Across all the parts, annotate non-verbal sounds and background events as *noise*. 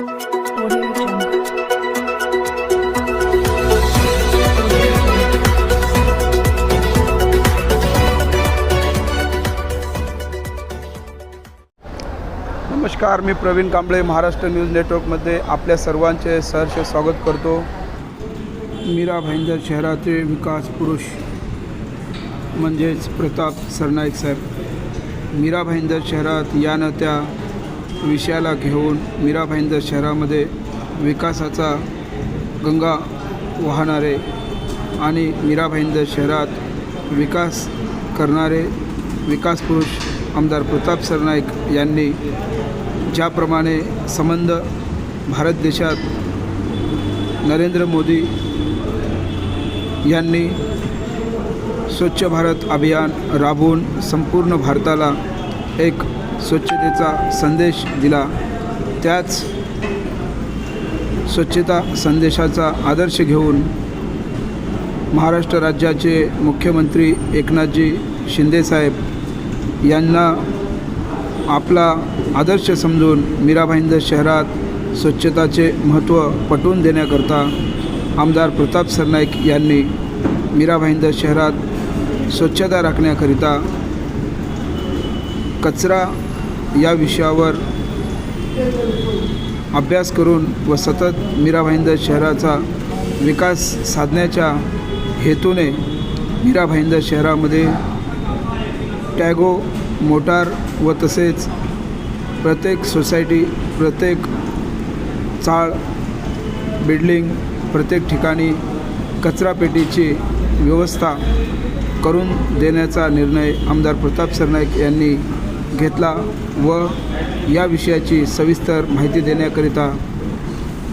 नमस्कार मी प्रवीण कांबळे महाराष्ट्र न्यूज नेटवर्कमध्ये आपल्या सर्वांचे सहर्ष स्वागत करतो. मीरा भाईंदर शहराचे विकास पुरुष म्हणजेच प्रताप सरनाईक साहेब. मीरा भाईंदर शहरात या न त्या विषयाला घेऊन मीराबाईंदर शहरामध्ये विकासाचा गंगा वाहणारे आणि मीराबाईंदर शहरात विकास करणारे विकास पुरुष आमदार प्रताप सरनाईक यांनी ज्याप्रमाणे संबंध भारत देशात नरेंद्र मोदी यांनी स्वच्छ भारत अभियान राबवून संपूर्ण भारताला एक स्वच्छतेचा संदेश दिला. त्याच स्वच्छता संदेशाचा आदर्श घेऊन महाराष्ट्र राज्याचे मुख्यमंत्री एकनाथजी शिंदेसाहेब यांना आपला आदर्श समजून मीराभाईंदर शहरात स्वच्छताचे महत्त्व पटवून देण्याकरता आमदार प्रताप सरनाईक यांनी मीराभाईंदर शहरात स्वच्छता राखण्याकरिता कचरा या विषयावर अभ्यास करून व सतत मीरा भाईंदर शहराचा विकास साधण्याच्या हेतूने मीरा भाईंदर शहरामध्ये टॅगो मोटार व तसेच प्रत्येक सोसायटी प्रत्येक चाळ बिल्डिंग प्रत्येक ठिकाणी कचरापेटीची व्यवस्था करून देण्याचा निर्णय आमदार प्रताप सरनाईक यांनी घेतला. व या विषयाची सविस्तर माहिती देण्याकरिता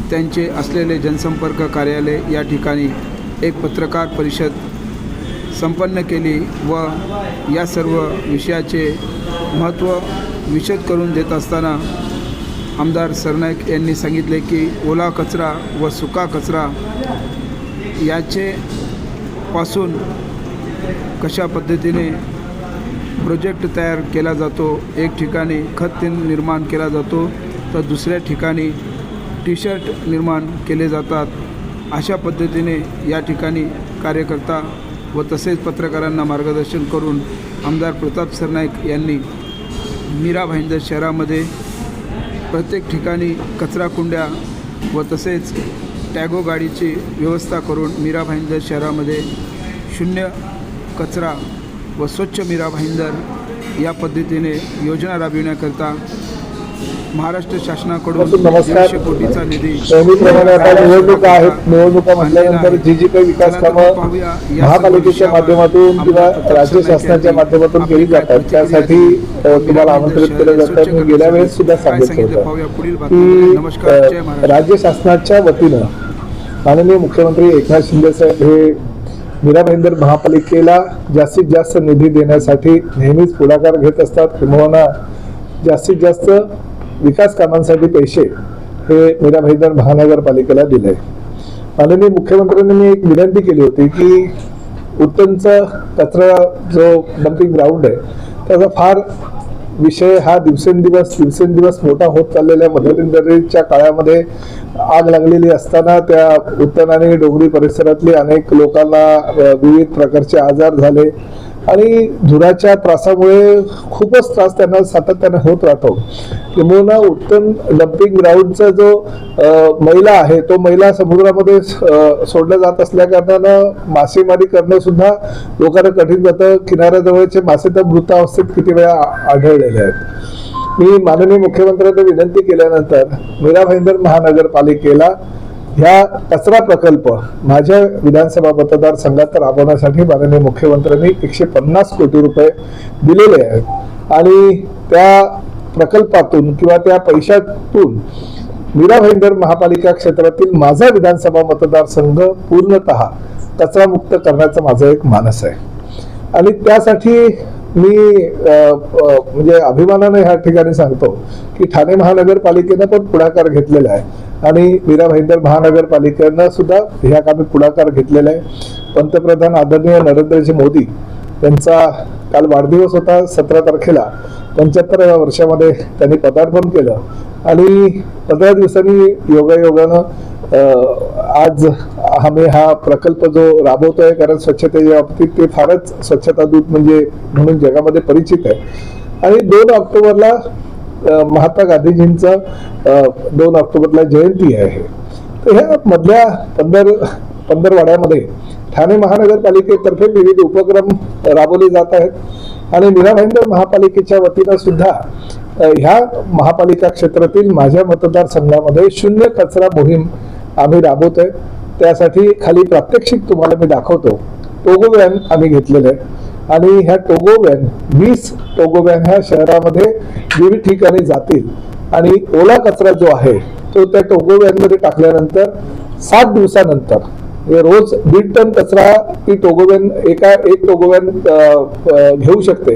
त्यांचे असलेले जनसंपर्क कार्यालय या ठिकाणी एक पत्रकार परिषद संपन्न केली व या सर्व विषयाचे महत्त्व विशद करून देत असताना आमदार सरनाईक यांनी सांगितले की ओला कचरा व सुका कचरा याचे पासून कशा पद्धतीने प्रोजेक्ट तयार केला जातो. एक ठिकाणी खत निर्माण केला जातो तर दुसऱ्या ठिकाणी टी शर्ट निर्माण केले जातात. अशा पद्धतीने या ठिकाणी कार्यकर्ता व तसेच पत्रकारांना मार्गदर्शन करून आमदार प्रताप सरनाईक यांनी मीरा भाईंदर शहरामध्ये प्रत्येक ठिकाणी कचरा कुंड्या व तसेच टॅगो गाडीची व्यवस्था करून मीरा भाईंदर शहरामध्ये शून्य कचरा व स्वच्छ मीरा भाईंदर या पद्धतीने योजना राबविण्याकरता महाराष्ट्र शासनाकडून. दीडशे कोटीचा निधी निवडणुका आहेत. निवडणुका म्हटल्यानंतर जी जी काही विकास कामं महापालिकेच्या माध्यमातून किंवा राज्य शासनाच्या माध्यमातून केली जातात. त्यासाठी तुम्हाला आमंत्रित केलं जातं. मी गेल्या वेळेस सुद्धा सांगितलं होतं की राज्य शासनाच्या वतीनं माननीय मुख्यमंत्री एकनाथ शिंदे साहेब हे मीरा भाईंदर महापालिकेला जास्तीत जास्त निधी देण्यासाठी नेहमीच पुढाकार घेत असतात. किंबहुना जास्तीत जास्त विकास कामांसाठी पैसे हे मीरा भाईंदर महानगरपालिकेला दिले. माननीय मुख्यमंत्र्यांनी मी एक विनंती केली होती की उत्तमचा कचरा जो डम्पिंग ग्राउंड आहे त्याचा फार विषय हा दिवसेंदिवस दिवसेंदिवस मोठा होत चाललेल्या मध्यंतरीच्या काळामध्ये आग लागलेली असताना त्या उत्तन डोंगरी परिसरातले अनेक लोकांना विविध प्रकारचे आजार झाले. आणि धुराच्या त्रासामुळे खूपच त्रास त्यांना सातत्यानं होत राहतो. किंबहुना उत्तम डम्पिंग ग्राउंडचा जो महिला मैला आहे तो मैला समुद्रामध्ये सोडला जात असल्या कारणानं मासेमारी करणं सुद्धा लोकांना कठीण जातं. किनाऱ्याजवळचे मासे तर मृतावस्थेत किती वेळा आढळलेले आहेत. मी माननीय मुख्यमंत्र्यांना विनंती केल्यानंतर मीरा भाईंदर महानगरपालिकेला ह्या कचरा प्रकल्प माझ्या विधानसभा मतदारसंघात राबवण्यासाठी माननीय मुख्यमंत्र्यांनी एकशे पन्नास कोटी रुपये दिलेले आहेत. आणि त्या प्रकल्पातून किंवा त्या पैशातून मीरा भाईंदर महापालिका क्षेत्रातील माझा विधानसभा मतदारसंघ पूर्णतः कचरामुक्त करण्याचा माझा एक मानस आहे. आणि त्यासाठी मी म्हणजे अभिमानाने ह्या ठिकाणी सांगतो की ठाणे महानगरपालिकेनं पण पुढाकार घेतलेला आहे. आणि मीरा भाईंदर महानगरपालिकेनं सुद्धा ह्या कामी पुढाकार घेतलेला आहे. पंतप्रधान आदरणीय नरेंद्रजी मोदी त्यांचा काल वाढदिवस होता सतरा तारखेला. पंच्याहत्तराव्या वर्षामध्ये त्यांनी पदार्पण केलं. आणि पंधरा दिवसांनी योगायोगानं आज आम्ही हा प्रकल्प जो राबवतोय कारण स्वच्छतेच्या बाबतीत ते फारच स्वच्छता दूत म्हणजे म्हणून जगामध्ये परिचित आहे. आणि दोन ऑक्टोबरला महात्मा गांधीजींचं दोन ऑक्टोबरला जयंती आहे. तर ह्या मधल्या पंधर पंधरवाड्यामध्ये ठाणे महानगरपालिकेतर्फे विविध उपक्रम राबवले जात आहेत आणि मीरा भाईंदर महापालिकेच्या वतीनं सुद्धा ह्या महापालिका क्षेत्रातील माझ्या मतदारसंघामध्ये शून्य कचरा मोहीम आम्ही राबवतोय. त्यासाठी खाली प्रात्यक्षिक तुम्हाला मी दाखवतो. टोगो आम्ही घेतलेलं आहे. आणि ह्या टोगो व्हॅन वीस टोगो व्हॅन ह्या शहरामध्ये विविध ठिकाणी जातील. आणि ओला कचरा जो आहे तो त्या टोगो व्हॅनमध्ये टाकल्यानंतर सात दिवसानंतर म्हणजे रोज दीड टन कचरा ती टोगोव्हॅन एका एक टोगोवॅन घेऊ शकते.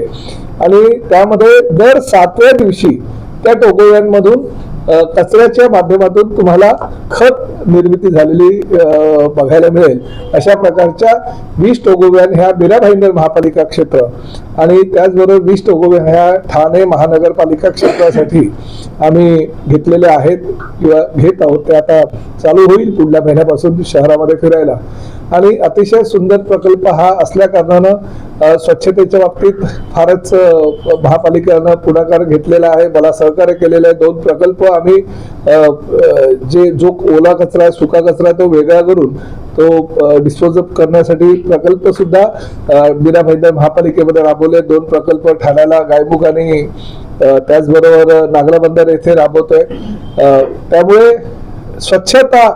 आणि त्यामध्ये दर सातव्या दिवशी त्या टोगोवॅन मधून कचऱ्याच्या माध्यमातून तुम्हाला खत निर्मिती झालेली बघायला मिळेल. अशा प्रकारच्या वीस टोगोव्यान ह्या बिरा भाईंदर महापालिका क्षेत्र आणि त्याचबरोबर वीस टोगोबे ह्या ठाणे महानगरपालिका क्षेत्रासाठी आम्ही घेतलेल्या आहेत किंवा घेत आहोत. ते आता चालू होईल पुढल्या महिन्यापासून शहरामध्ये फिरायला. आणि अतिशय सुंदर प्रकल्प हा असल्या कारणानं स्वच्छतेच्या बाबतीत फारच महापालिकेनं पुढाकार घेतलेला आहे मला सहकार्य केलेलं आहे. दोन प्रकल्प आम्ही जे जो ओला कचरा आहे, सुका कचरा तो वेगळा करून तो डिस्पोज करण्यासाठी प्रकल्प सुद्धा अ, महापालिकेमध्ये राबवले. दोन प्रकल्प ठाण्याला गायमुख आणि त्याचबरोबर नागरा बंदर येथे राबवतोय. त्यामुळे स्वच्छता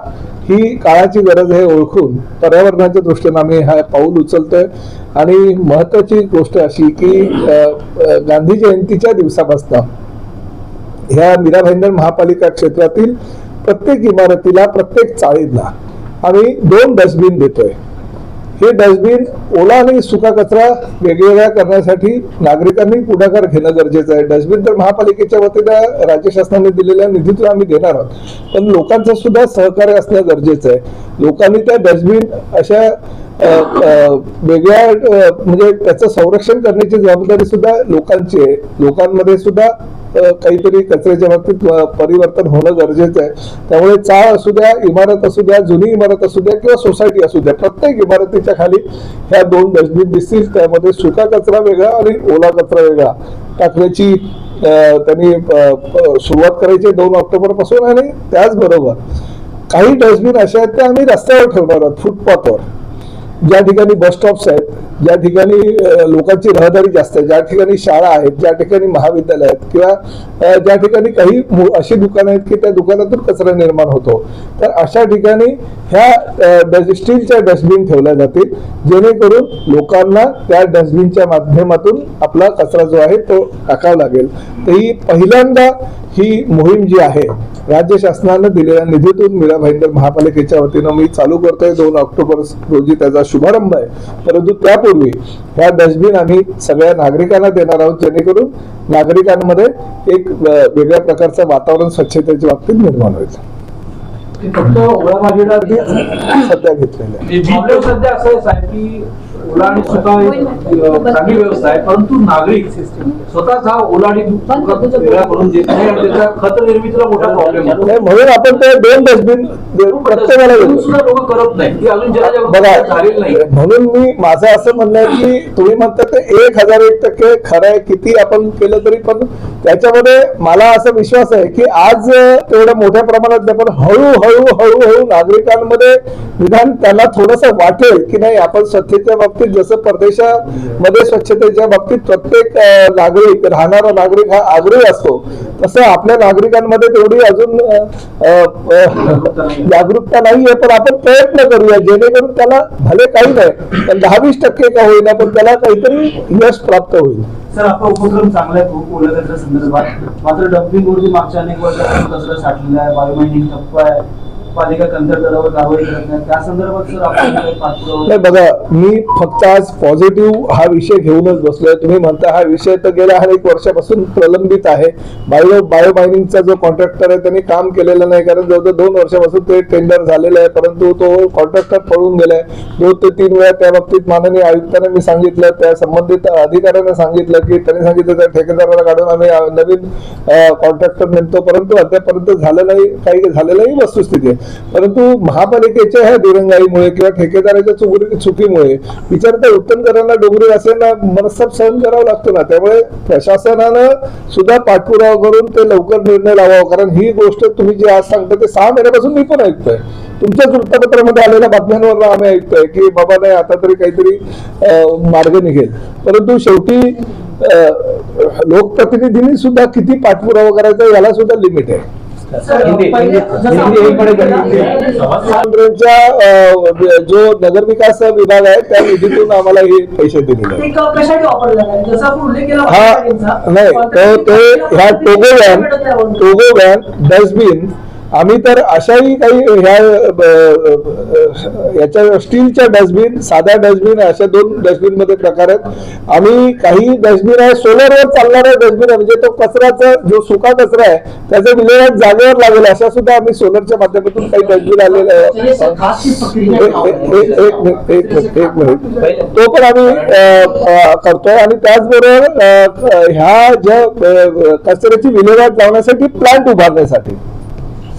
ही काळाची गरज आहे ओळखून. पर्यावरणाच्या दृष्टीने आम्ही हा पाऊल उचलतोय. आणि महत्वाची गोष्ट अशी की गांधी जयंतीच्या दिवसापासून ह्या मीरा भाईंदर महापालिका क्षेत्रातील प्रत्येक इमारतीला प्रत्येक चाळीला आम्ही दोन डस्टबिन देतोय. हे डस्टबिन ओला आणि सुका कचरा वेगवेगळ्या करण्यासाठी नागरिकांनी पुढाकार घेणं गरजेचं आहे. डस्टबिन तर महापालिकेच्या वतीनं राज्य शासनाने दिलेल्या निधीतून आम्ही देणार आहोत. पण लोकांचं सुद्धा सहकार्य असणं गरजेचं आहे. लोकांनी त्या डस्टबिन अशा वेगळ्या म्हणजे त्याचं संरक्षण करण्याची जबाबदारी सुद्धा लोकांची आहे. लोकांमध्ये सुद्धा काहीतरी कचऱ्याच्या बाबतीत परिवर्तन होणं गरजेचं आहे. त्यामुळे चाळ असू द्या इमारत असू द्या जुनी इमारत असू द्या किंवा सोसायटी असू द्या प्रत्येक इमारतीच्या खाली ह्या दोन डस्टबिन दिसतील. त्यामध्ये सुका कचरा वेगळा आणि ओला कचरा वेगळा टाकण्याची त्यांनी सुरुवात करायची दोन ऑक्टोबरपासून आणि त्याचबरोबर काही डस्टबिन अशा आहेत त्या आम्ही रस्त्यावर ठेवणार आहोत फुटपाथवर. ज्या ठिकाणी बस स्टॉप्स आहेत ज्या ठिकाणी लोकांची रहदारी जास्त आहे ज्या ठिकाणी शाळा आहेत ज्या ठिकाणी महाविद्यालय आहेत किंवा ज्या ठिकाणी काही अशी दुकानं आहेत की त्या दुकानातून कचरा निर्माण होतो तर अशा ठिकाणी ह्या स्टीलच्या डस्टबिन ठेवल्या जातील जेणेकरून लोकांना त्या डस्टबिनच्या माध्यमातून आपला कचरा जो आहे तो टाकावा लागेल. तर ही पहिल्यांदा ही मोहीम जी आहे राज्य शासनानं दिलेल्या निधीतून मीरा भाईंदर महापालिकेच्या वतीनं मी चालू करतोय. दोन ऑक्टोबर रोजी त्याचा शुभारंभ आहे. परंतु त्या त्यापूर्वी ह्या डस्टबिन आम्ही सगळ्या नागरिकांना देणार आहोत जेणेकरून नागरिकांमध्ये एक वेगळ्या प्रकारचं वातावरण स्वच्छतेच्या बाबतीत निर्माण होईल. सध्या घेतलेलं आहे. जिल्ह्यात सध्या असं आहे साहेब की ओला आणि सुका एक, चांगली व्यवस्था आहे परंतु नागरिक स्वतःच हा ओला आणि सुका वेगळा करून देत नाही आणि त्याचा खत निर्मितीला मोठा प्रॉब्लेम म्हणून आपण ते दोन डस्टबिन प्रत्येकाला सुद्धा लोक करत नाही ती अजून बघा जनजागृती झालेली नाही. म्हणून मी माझं असं म्हणणं आहे की तुम्ही म्हणता ते एक हजार एक टक्के खरं आहे किती आपण केलं तरी पण त्याच्यामध्ये मला असा विश्वास आहे की आज तेवढ्या मोठ्या प्रमाणात नाही, पण हळूहळू हळूहळू नागरिकांमध्ये निदान त्यांना थोडस वाटेल की नाही आपण स्वच्छतेच्या बाबतीत बाबतीत जसं परदेशामध्ये स्वच्छतेच्या बाबतीत प्रत्येक नागरिक राहणारा नागरिक हा आग्रही असतो तसं आपल्या नागरिकांमध्ये तेवढी अजून जागरूकता नाहीये पण आपण प्रयत्न करूया जेणेकरून त्याला भले काही नाही पण दहा वीस टक्के का होईना पण त्याला काहीतरी यश प्राप्त होईल. सर आपला उपक्रम चांगला आहे खूप ओल्या कचऱ्या संदर्भात. मात्र डम्पिंग वरती मागच्या अनेक वर्षापासून कचरा साठलेला आहे बायोमायनिंग ठप्प आहे पालिका कंत्राटदारावर कारवाई करत नाही. त्या संदर्भात सर आपण *coughs* काही पाठपुरावा नाही बघा मी फक्त आज पॉझिटिव्ह हा विषय घेऊनच बसलोय. तुम्ही म्हणता हा विषय तर गेल्या हर एक वर्षापासून प्रलंबित आहे. बायो बायो मायनिंगचा जो कॉन्ट्रॅक्टर आहे त्यांनी काम केलेलं नाही. कारण जवळजवळ दोन वर्षापासून ते टेंडर झालेलं आहे. परंतु तो कॉन्ट्रॅक्टर पळून गेलाय. दोन ते तीन वेळा त्या बाबतीत माननीय आयुक्तांना मी सांगितलं त्या संबंधित अधिकाऱ्यांना सांगितलं की त्यांनी सांगितलं त्या ठेकेदाराला काढून आम्ही नवीन कॉन्ट्रॅक्टर नेमतो. परंतु अद्यापर्यंत झालं नाही काही झालेलं नाही वस्तुस्थिती आहे. परंतु महापालिकेच्या ह्या दिरंगाईमुळे किंवा ठेकेदाराच्या चुकी चुकीमुळे विचारता उत्तमकरांना डोंगरी वासियांना मनस्ताप सहन करावा लागतो ना. त्यामुळे प्रशासनानं सुद्धा पाठपुरावा करून ते लवकर निर्णय लावावा कारण ही गोष्ट तुम्ही जी आज सांगता ते सहा महिन्यापासून मी पण ऐकतोय. तुमच्याच वृत्तपत्रामध्ये आलेल्या बातम्यांवर आम्ही ऐकतोय की बाबा नाही आता तरी काहीतरी मार्ग निघेल. परंतु शेवटी लोकप्रतिनिधींनी सुद्धा किती पाठपुरावा करायचा याला सुद्धा लिमिट आहे. जो नगरविकास विभाग आहे त्या निधीतून आम्हाला हे पैसे दिलेले हा नाही तर ते ह्या to go van to go van dustbin आम्ही तर अशाही काही ह्या याच्या स्टीलच्या डस्टबिन साध्या डस्टबिन अशा दोन डस्टबिनमध्ये प्रकार आहेत. आम्ही काही डस्टबिन आहे सोलरवर चालणारा डस्टबिन आहे म्हणजे तो कचऱ्याचा जो सुका कचरा आहे त्याचा विल्हेवाट जागेवर लागेल अशा सुद्धा आम्ही सोलरच्या माध्यमातून काही डस्टबिन आलेले आहे. खासची एक मिनिट तो पण आम्ही करतोय आणि त्याचबरोबर ह्या ज्या कचऱ्याची विल्हेवाट लावण्यासाठी प्लांट उभारण्यासाठी.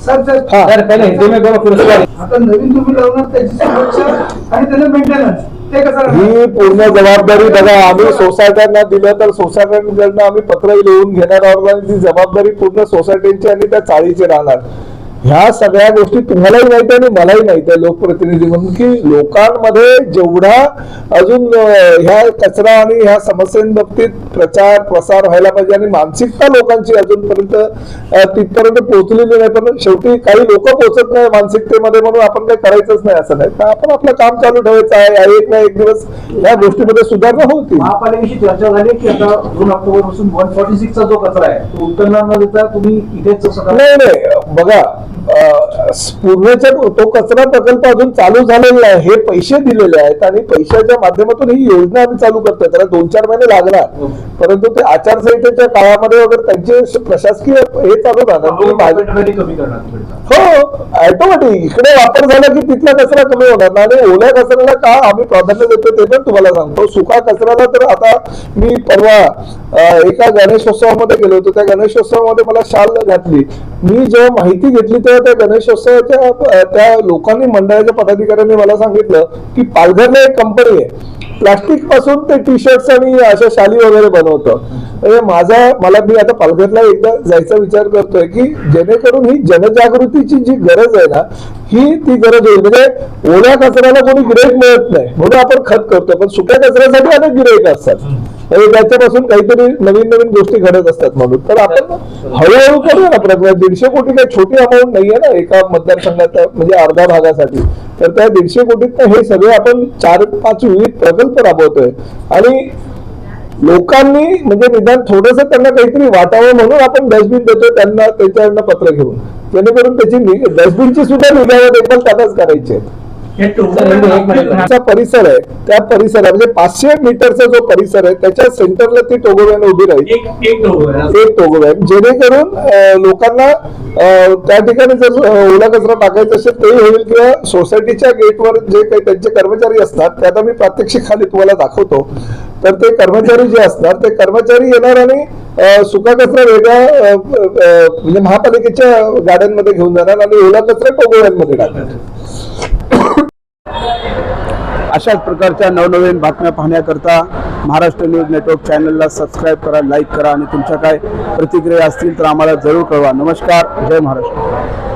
सर पहिले हिंदी में बोलो बाद आता नवीन तुम्ही लावणार त्याची सुरक्षा आणि मेंटेनन्स ते कसं राहणार? ही पूर्ण जबाबदारी बघा आम्ही सोसायट्यांना दिलं तर सोसायट्यांकडनं आम्ही पत्र लिहून घेणार आहोत आणि ती जबाबदारी पूर्ण सोसायटीची आणि त्या चाळीची राहणार. ह्या सगळ्या गोष्टी तुम्हालाही माहिती आहे आणि मलाही माहिती आहे लोकप्रतिनिधी म्हणून की लोकांमध्ये जेवढा अजून ह्या कचरा आणि ह्या समस्यांबाबतीत प्रचार प्रसार व्हायला पाहिजे आणि मानसिकता लोकांची अजूनपर्यंत तिथपर्यंत पोहोचलेली नाही पण शेवटी काही लोक पोहोचत नाही मानसिकतेमध्ये म्हणून आपण काही करायचंच नाही असं नाही. तर आपण आपलं काम चालू ठेवायचं आहे एक ना एक दिवस या गोष्टीमध्ये सुधारणा होती महापालिकेशी चर्चा झाली की आता दोन ऑक्टोबरपासून वन फॉर्टी सिक्स चा जो कचरा आहे तो देता तुम्ही इथेच नाही नाही बघा अं, पूर्णच्या तो कचरा प्रकल्प अजून चालू झालेला नाही हे पैसे दिलेले आहेत आणि पैशाच्या माध्यमातून ही योजना आम्ही चालू करतोय. त्याला दोन चार महिने लागणार. परंतु ते आचारसंहितेच्या काळामध्ये वगैरे त्यांचे प्रशासकीय हे चालू राहणार. हो ऑटोमॅटिक इकडे वापर झाला की तिथला कचरा कमी होणार ना आणि ओल्या कचऱ्याला का आम्ही प्राधान्य देतो ते पण तुम्हाला सांगतो. सुका कचऱ्याला तर आता मी परवा एका गणेशोत्सवामध्ये गेलो होतो. त्या गणेशोत्सवामध्ये मला शाल घातली. मी जेव्हा माहिती घेतली तेव्हा त्या गणेशोत्सवाच्या त्या लोकांनी मंडळाच्या पदाधिकाऱ्यांनी मला सांगितलं की पालघरला एक कंपनी आहे. प्लास्टिकपासून ते टी शर्ट्स आणि अशा शाली वगैरे बनवतं. म्हणजे माझा मला मी आता पालघरला एकदा जायचा विचार करतोय की जेणेकरून ही जनजागृतीची जी गरज आहे ना ही ती गरज होईल. म्हणजे ओल्या कचऱ्याला कोणी गिरेक मिळत नाही म्हणून आपण खत करतो पण सुक्या कचऱ्यासाठी अनेक गिरेक असतात. म्हणजे त्याच्यापासून काहीतरी नवीन नवीन गोष्टी घडत असतात म्हणून. तर आपण हळूहळू करूया ना प्रयत्न. दीडशे कोटी काही छोटी अमाऊंट नाहीये ना एका मतदारसंघात म्हणजे अर्धा भागासाठी. तर त्या दीडशे कोटीत हे सगळे आपण चार पाच विविध प्रकल्प राबवतोय. आणि लोकांनी म्हणजे निदान थोडस त्यांना काहीतरी वाटावं म्हणून आपण डस्टबिन देतो त्यांना त्याच्याकडनं पत्र घेऊन. जेणेकरून त्याची डस्टबिनची सुद्धा निघावं देखील त्यांनाच करायची आहे. परिसर आहे. त्या परिसरात म्हणजे पाचशे मीटरचा जो परिसर आहे त्याच्या सेंटरला ती टोगोव्यान उभी राहील. एक एक टोकन आहे. एक टोगोव्यान जेणेकरून लोकांना त्या ठिकाणी जर ओला कचरा टाकायचा असेल तेही होईल किंवा सोसायटीच्या गेटवर जे काही त्यांचे कर्मचारी असतात ते आता मी प्रात्यक्षिक खाली तुम्हाला दाखवतो. तर ते कर्मचारी जे असणार ते कर्मचारी येणार आणि सुका कचरा वेगळ्या म्हणजे महापालिकेच्या गाड्यांमध्ये घेऊन जाणार आणि ओला कचरा टोगोव्यांमध्ये टाकणार. अशाच प्रकारच्या नवनवीन बातम्या पाहण्याकरता महाराष्ट्र न्यूज नेटवर्क चॅनलला सबस्क्राईब करा लाईक करा आणि तुमच्या काय प्रतिक्रिया असतील तर आम्हाला जरूर कळवा. नमस्कार. जय महाराष्ट्र.